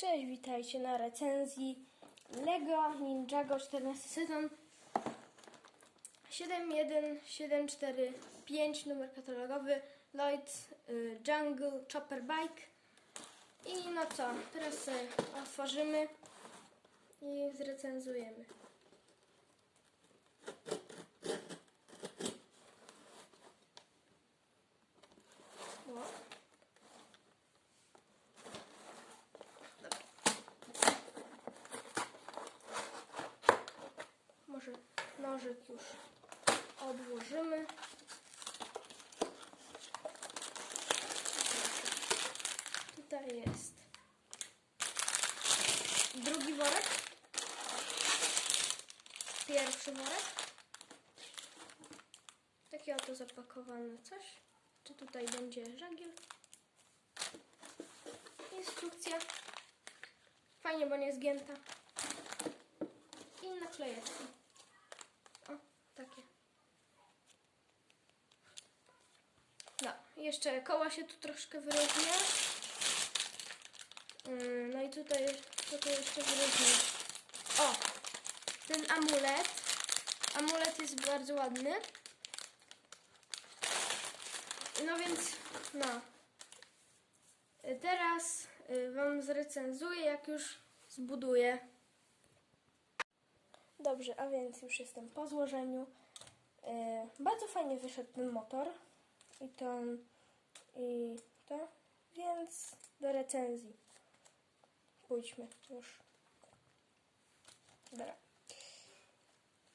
Cześć, witajcie na recenzji LEGO Ninjago 14 sezon 71745 numer katalogowy Lloyd y, Jungle Chopper Bike i no co, teraz sobie otworzymy i zrecenzujemy. O. Może nożyk już odłożymy. Tutaj jest drugi worek. Pierwszy Takie oto zapakowane coś. Czy tutaj będzie żagiel? Instrukcja. Fajnie, bo nie zgięta. I naklejeczki. O, takie. No, jeszcze koła się tu troszkę wyróżnia. Ym, No i tutaj, co tu jeszcze wyróżnia? O, ten amulet. Amulet jest bardzo ładny. No więc, no. Y, Teraz y, Wam zrecenzuję, jak już zbuduję. Dobrze, a więc już jestem po złożeniu. E, bardzo fajnie wyszedł ten motor i to i to, więc do recenzji. Pójdźmy już. Dobra.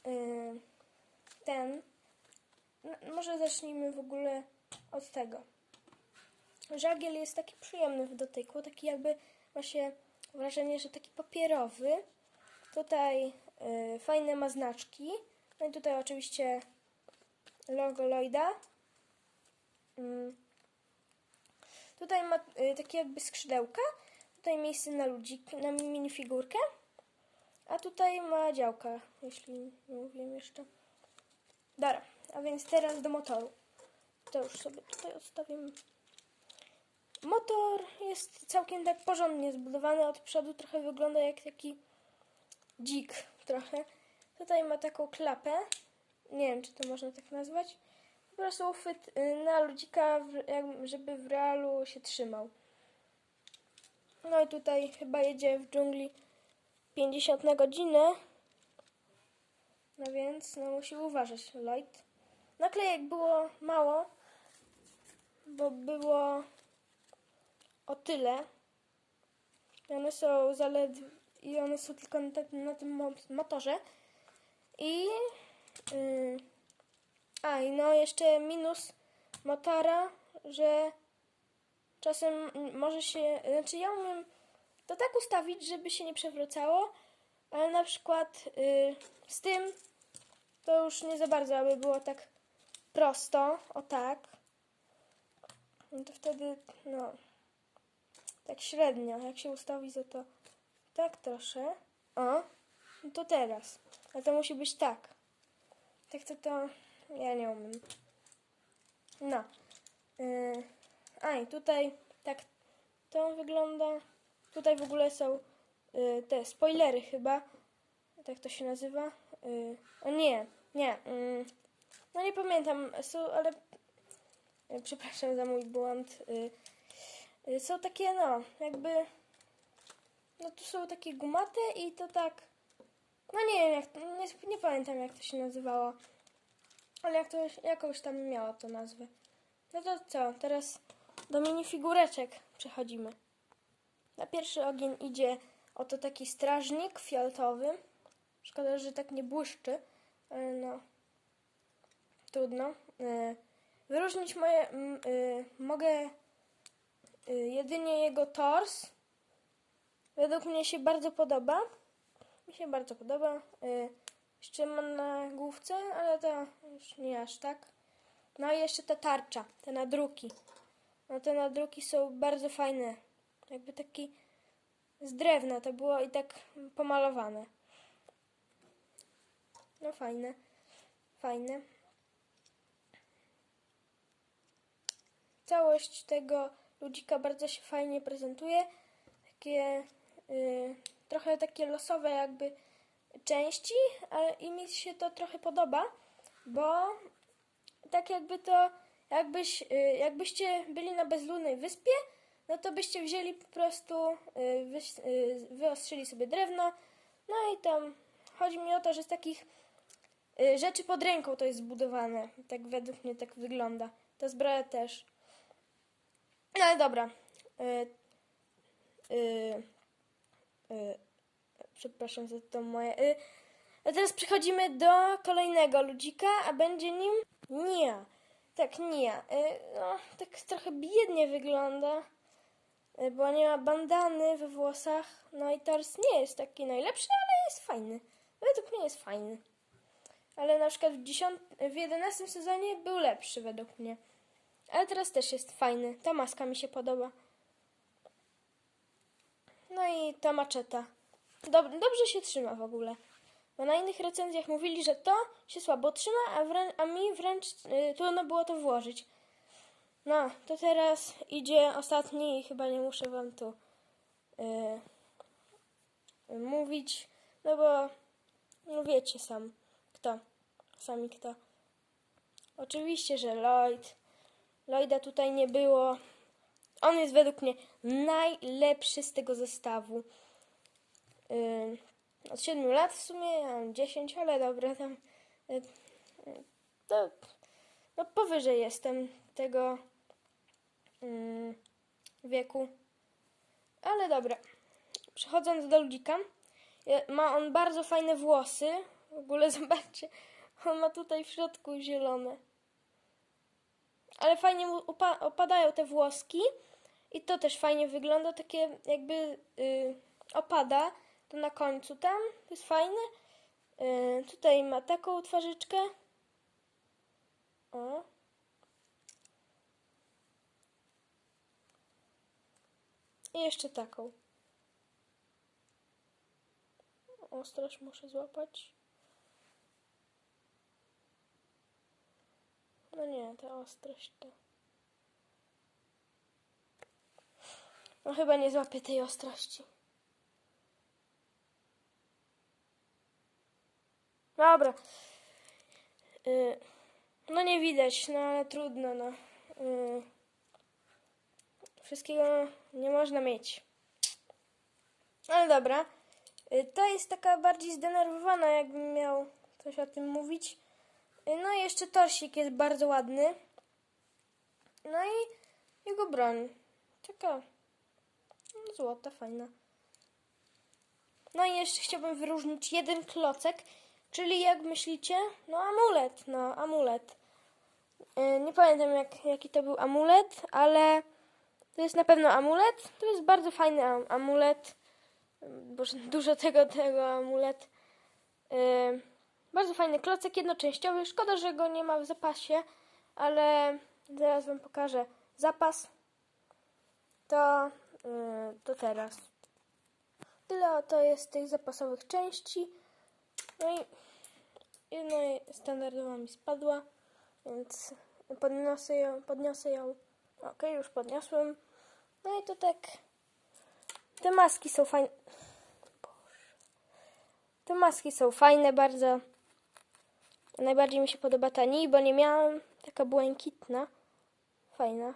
E, ten, no, może zacznijmy w ogóle od tego. Żagiel jest taki przyjemny w dotyku, taki jakby ma się wrażenie, że taki papierowy. Tutaj y, fajne ma znaczki. No i tutaj oczywiście logo Lloyda. Mm. Tutaj ma y, takie jakby skrzydełka. Tutaj miejsce na ludzik, na minifigurkę. A tutaj ma działka, jeśli nie mówiłem jeszcze. Dobra, a więc teraz do motoru. To już sobie tutaj odstawimy. Motor jest całkiem tak porządnie zbudowany. Od przodu trochę wygląda jak taki dzik trochę. Tutaj ma taką klapę. Nie wiem, czy to można tak nazwać. Po prostu uchwyt y, na ludzika, żeby w realu się trzymał. No i tutaj chyba jedzie w dżungli 50 na godzinę. No więc no musi uważać Lloyd. Naklejek było mało, bo było o tyle. I one są zaledwie i one są tylko na, te, na tym mo- motorze. I yy, a i no jeszcze minus motora, że czasem może się, znaczy ja umiem to tak ustawić, żeby się nie przewracało, ale na przykład yy, z tym to już nie za bardzo, aby było tak prosto, o tak. No to wtedy, no, tak średnio, jak się ustawi za to tak trosze. O, no to teraz. A to musi być tak. Tak to to ja nie umiem. No. Yy, a i tutaj tak to wygląda. Tutaj w ogóle są yy, te spoilery chyba. Tak to się nazywa. Yy, o nie, nie. Yy, no nie pamiętam, są, ale yy, przepraszam za mój błąd. Yy, yy, są takie no, jakby no tu są takie gumate i to tak. No nie wiem, jak, nie, nie pamiętam jak to się nazywało. Ale jak to, jakąś tam miała to nazwę. No to co, teraz do minifigureczek przechodzimy. Na pierwszy ogień idzie oto taki strażnik fioletowy. Szkoda, że tak nie błyszczy, ale no trudno. E, Wyróżnić moje, y, mogę y, jedynie jego tors. Według mnie się bardzo podoba. Mi się bardzo podoba. Jeszcze mam na główce, ale to już nie aż tak. No i jeszcze ta tarcza, te nadruki. No te nadruki są bardzo fajne. Jakby taki z drewna to było i tak pomalowane. No fajne. Fajne. Całość tego ludzika bardzo się fajnie prezentuje. Takie y, trochę takie losowe jakby części a, i mi się to trochę podoba, bo tak jakby to, jakbyś, y, jakbyście byli na bezludnej wyspie, no to byście wzięli po prostu, y, y, wyostrzyli sobie drewno, no i tam chodzi mi o to, że z takich y, rzeczy pod ręką to jest zbudowane. Tak według mnie tak wygląda. Ta zbroja też. No ale dobra. Przepraszam za to moje. A teraz przechodzimy do kolejnego ludzika, a będzie nim Nia. Tak, Nia. No, tak trochę biednie wygląda, bo nie ma bandany we włosach. No i tors nie jest taki najlepszy, ale jest fajny. Według mnie jest fajny. Ale na przykład w, 10, w 11 sezonie był lepszy według mnie. Ale teraz też jest fajny. Ta maska mi się podoba. No i ta maczeta. Dob- dobrze się trzyma w ogóle. Bo na innych recenzjach mówili, że to się słabo trzyma, a, a mi wręcz y, trudno było to włożyć. No, to teraz idzie ostatni i chyba nie muszę wam tu y, mówić, no bo no wiecie sam kto. Sami kto. Oczywiście, że Lloyd. Lloyda tutaj nie było. On jest według mnie najlepszy z tego zestawu. Yy, od 7 lat w sumie, ja mam 10, ale dobra, tam. Yy, yy, to, no powyżej jestem tego yy, wieku. Ale dobra. Przechodząc do ludzika. Ma on bardzo fajne włosy. W ogóle zobaczcie, on ma tutaj w środku zielone. Ale fajnie mu opadają te włoski. I to też fajnie wygląda, takie jakby y, opada. To na końcu tam, to jest fajne. Y, tutaj ma taką twarzyczkę. O. I jeszcze taką. Ostrość muszę złapać. No nie, ta ostrość to. No chyba nie złapię tej ostrości. Dobra. Y, no nie widać, no ale trudno, no. Y, wszystkiego nie można mieć. Ale dobra. Y, Ta jest taka bardziej zdenerwowana, jakbym miał coś o tym mówić. Y, No i jeszcze torsik jest bardzo ładny. No i jego broń. Taka no, złota, fajna. No i jeszcze chciałbym wyróżnić jeden klocek, czyli jak myślicie? No amulet, no amulet. Y, Nie pamiętam jak, jaki to był amulet, ale to jest na pewno amulet. To jest bardzo fajny am- amulet. Boże, dużo tego, tego amulet. Yy, bardzo fajny klocek jednoczęściowy. Szkoda, że go nie ma w zapasie, ale zaraz wam pokażę zapas. To, yy, to teraz. Tyle to jest tych zapasowych części. No i jedna standardowa mi spadła, więc podniosę ją. Podniosę ją. Ok, już podniosłem. No i to tak. Te maski są fajne. Te maski są fajne bardzo. Najbardziej mi się podoba ta ni, bo nie miałam. Taka błękitna. Fajna.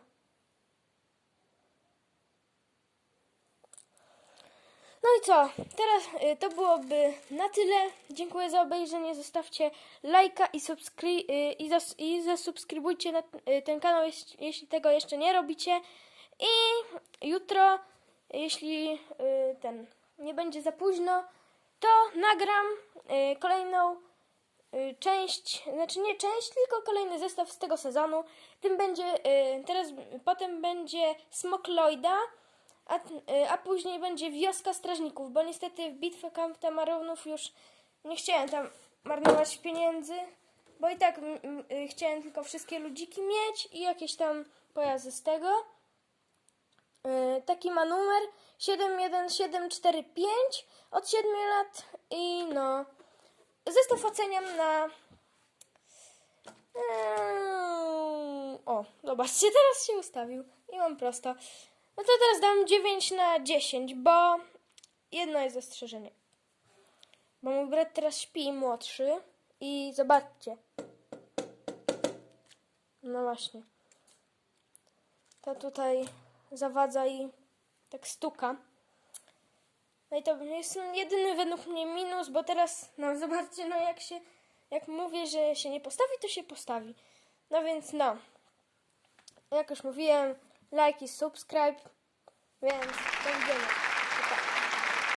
No i co? Teraz y, to byłoby na tyle. Dziękuję za obejrzenie. Zostawcie lajka i, subskry- y, i, zas- i zasubskrybujcie y, ten kanał, jeśli, tego jeszcze nie robicie. I jutro, jeśli ten nie będzie za późno, to nagram kolejną część, znaczy nie część, tylko kolejny zestaw z tego sezonu. Tym będzie, teraz potem będzie Smok Lloyda, a, y, a później będzie Wioska Strażników, bo niestety w bitwę Tamaronów już nie chciałem tam marnować pieniędzy, bo i tak y, chciałem tylko wszystkie ludziki mieć i jakieś tam pojazdy z tego. Y, Taki ma numer 71745 od 7 lat i no zestaw oceniam na Eee, o, zobaczcie, teraz się ustawił i mam prosto. No to teraz dam 9 na 10, bo jedno jest zastrzeżenie. Bo mój brat teraz śpi, młodszy. I zobaczcie. No właśnie. To tutaj zawadza i tak stuka. No i to jest jedyny według mnie minus, bo teraz, no zobaczcie, no jak się, jak mówię, że się nie postawi, to się postawi. No więc no, jak już mówiłem, like i subscribe, więc będziemy.